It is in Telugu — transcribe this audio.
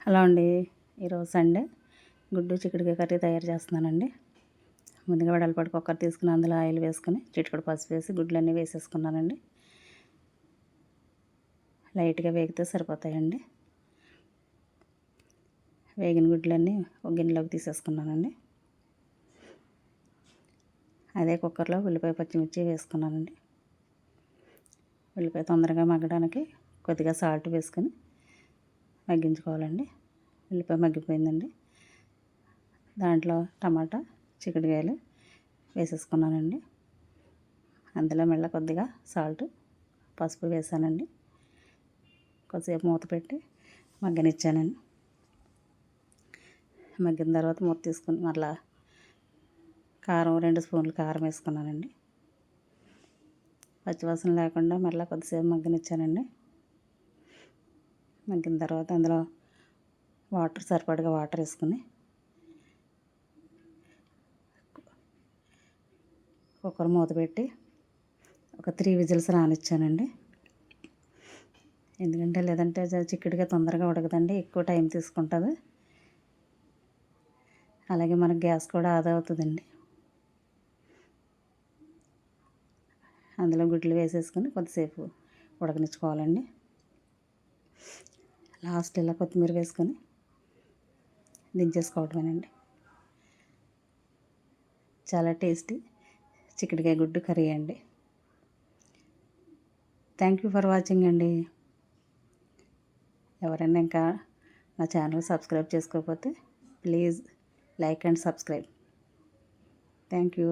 హలో అండి. ఈరోజు సండే. గుడ్డు చిక్కుడుకాయ కర్రీ తయారు చేస్తున్నానండి. ముందుగా వెడల్పాటు కుక్కర్ తీసుకుని అందులో ఆయిల్ వేసుకుని చిటికడు పసుపు వేసి గుడ్లన్నీ వేసేసుకున్నానండి. లైట్గా వేగితే సరిపోతాయండి. వేగిన గుడ్లన్నీ ఒక గిన్నెలోకి తీసేసుకున్నానండి. అదే కుక్కర్లో ఉల్లిపాయ పచ్చిమిర్చి వేసుకున్నానండి. ఉల్లిపాయ తొందరగా మగ్గడానికి కొద్దిగా సాల్ట్ వేసుకుని మగ్గించుకోవాలండి. ఉల్లిపాయ మగ్గిపోయిందండి. దాంట్లో టమాటా చిక్కుడుకాయలు వేసేసుకున్నానండి. అందులో మళ్ళీ కొద్దిగా సాల్ట్ పసుపు వేసానండి. కొద్దిసేపు మూత పెట్టి మగ్గనిచ్చానండి. మగ్గిన తర్వాత మూత తీసుకుని మళ్ళా కారం రెండు స్పూన్లు కారం వేసుకున్నానండి. పచ్చివాసన లేకుండా మళ్ళీ కొద్దిసేపు మగ్గనిచ్చానండి. మగ్గిన తర్వాత అందులో వాటర్ సరిపడగా వాటర్ వేసుకుని కుక్కర్ మూత పెట్టి ఒక త్రీ విజిల్స్ రానిచ్చానండి. ఎందుకంటే లేదంటే చిక్కుడుగా తొందరగా ఉడకదండి ఎక్కువ టైం తీసుకుంటుంది. అలాగే మనకు గ్యాస్ కూడా ఆదా అవుతుందండి. అందులో గుడ్లు వేసేసుకొని కొద్దిసేపు ఉడకనిచ్చుకోవాలండి. లాస్ట్ ఇలా కొత్తిమీర వేసుకొని దించేసుకోవడమేనండి చాలా టేస్టీ చిక్కడికాయ గుడ్డు కర్రీ అండి. థ్యాంక్ యూ ఫర్ వాచింగ్ అండి. ఎవరైనా ఇంకా నా ఛానల్ సబ్స్క్రైబ్ చేసుకోకపోతే please like and subscribe. Thank you